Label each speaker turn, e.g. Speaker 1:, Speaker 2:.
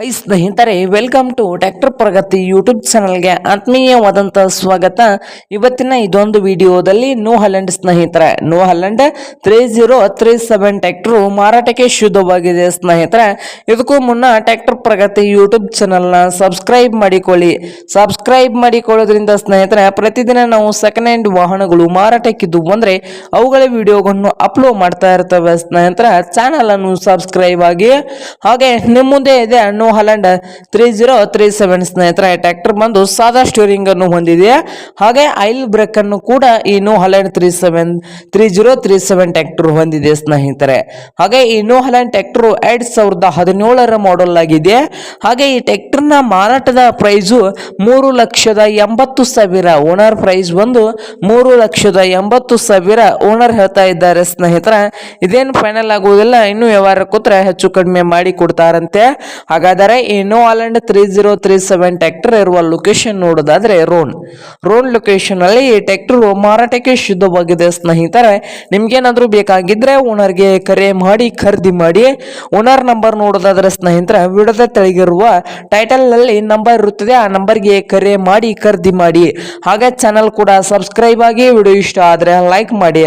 Speaker 1: High ಸ್ನೇಹಿತರೆ welcome to doctor Pragati YouTube ಚಾನಲ್ಗೆ ಆತ್ಮೀಯವಾದಂಥ ಸ್ವಾಗತ. ಇವತ್ತಿನ ಇದೊಂದು ವಿಡಿಯೋದಲ್ಲಿ ನೋ ಹಲೆಂಡ್ ಸ್ನೇಹಿತರೆ. New Holland three zero three seven tractor ಮಾರಾಟಕ್ಕೆ ಶುದ್ಧವಾಗಿದೆ ಸ್ನೇಹಿತರೆ. ಇದಕ್ಕೂ ಮುನ್ನ ಟ್ಯಾಕ್ಟರ್ ಪ್ರಗತಿ ಯೂಟ್ಯೂಬ್ ಚಾನಲ್ನ ಸಬ್ಸ್ಕ್ರೈಬ್ ಮಾಡಿಕೊಳ್ಳಿ. ಸಬ್ಸ್ಕ್ರೈಬ್ ಮಾಡಿಕೊಳ್ಳೋದ್ರಿಂದ ಸ್ನೇಹಿತರೆ, ಪ್ರತಿದಿನ ನಾವು ಸೆಕೆಂಡ್ ಹ್ಯಾಂಡ್ ವಾಹನಗಳು ಮಾರಾಟಕ್ಕಿದ್ದು ಬಂದರೆ ಅವುಗಳ ವಿಡಿಯೋಗಳನ್ನು ಅಪ್ಲೋಡ್ ಮಾಡ್ತಾ ಇರ್ತವೆ ಸ್ನೇಹಿತರೆ. ಚಾನಲನ್ನು ಸಬ್ಸ್ಕ್ರೈಬ್ ಆಗಿ. ಹಾಗೆ ನಿಮ್ಮ ಮುಂದೆ ಇದೆ New Holland three zero three seven ಸ್ನೇಹಿತರೆ, ಟ್ರ್ಯಾಕ್ಟರ್ ಬಂದು ಸಾದಾ ಸ್ಟೋರಿಂಗ್ ಅನ್ನು ಹೊಂದಿದೆ. ಹಾಗೆ ಐಲ್ ಬ್ರೇಕ್ ಅನ್ನು ಕೂಡ ಈ New Holland three seven three zero three seven tractor ಹೊಂದಿದೆ ಸ್ನೇಹಿತರೆ. ಹಾಗೆ ಈ ನೋ ಹಲೆಂಡ್ ಟ್ರ್ಯಾಕ್ಟರ್ ಎರಡ್ ಸಾವಿರದ ಹದಿನೇಳರ ಮಾಡೆಲ್ ಆಗಿದೆ. ಹಾಗೆ ಈ ಟ್ರ್ಯಾಕ್ಟರ್ನ ಮಾರಾಟದ ಪ್ರೈಸು ಮೂರು ಲಕ್ಷದ ಎಂಬತ್ತು ಸಾವಿರ. ಓನರ್ ಪ್ರೈಸ್ ಬಂದು ಮೂರು ಲಕ್ಷದ ಎಂಬತ್ತು ಸಾವಿರ ಓನರ್ ಹೇಳ್ತಾ ಇದ್ದಾರೆ ಸ್ನೇಹಿತರ. ಇದೇನು ಫೈನಲ್ ಆಗುವುದಿಲ್ಲ, ಇನ್ನು ವ್ಯವಹಾರ ಕೂತ್ರೆ ಹೆಚ್ಚು ಕಡಿಮೆ ಮಾಡಿ ಕೊಡ್ತಾರಂತೆ. ಹಾಗಾದರೆ ಈ New Holland three zero three seven tractor ಇರುವ ಲೊಕೇಶನ್ ನೋಡೋದಾದ್ರೆ ರೋನ್ ರೋನ್ ಲೊಕೇಶನ್ ಅಲ್ಲಿ ಈ ಟ್ಯಾಕ್ಟರ್ ಮಾರಾಟಕ್ಕೆ ಶುದ್ಧವಾಗಿದೆ ಸ್ನೇಹಿತರೆ, ನಿಮ್ಗೇನಾದ್ರೂ ಬೇಕಾಗಿದ್ರೆ ಓನರ್ಗೆ ಕರೆ ಮಾಡಿ, ಖರೀದಿ ಮಾಡಿ. ಓನರ್ ನಂಬರ್ ನೋಡೋದಾದ್ರೆ ಸ್ನೇಹಿತರೆ ವಿಡದ ತೆಳಗಿರುವ ಟೈಟಲ್ನಲ್ಲಿ ನಂಬರ್ ಇರುತ್ತದೆ. ಆ ನಂಬರ್ಗೆ ಕರೆ ಮಾಡಿ, ಖರೀದಿ ಮಾಡಿ. ಹಾಗೆ ಚಾನಲ್ ಕೂಡ ಸಬ್ಸ್ಕ್ರೈಬ್ ಆಗಿ, ವಿಡಿಯೋ ಇಷ್ಟ ಆದ್ರೆ ಲೈಕ್ ಮಾಡಿ.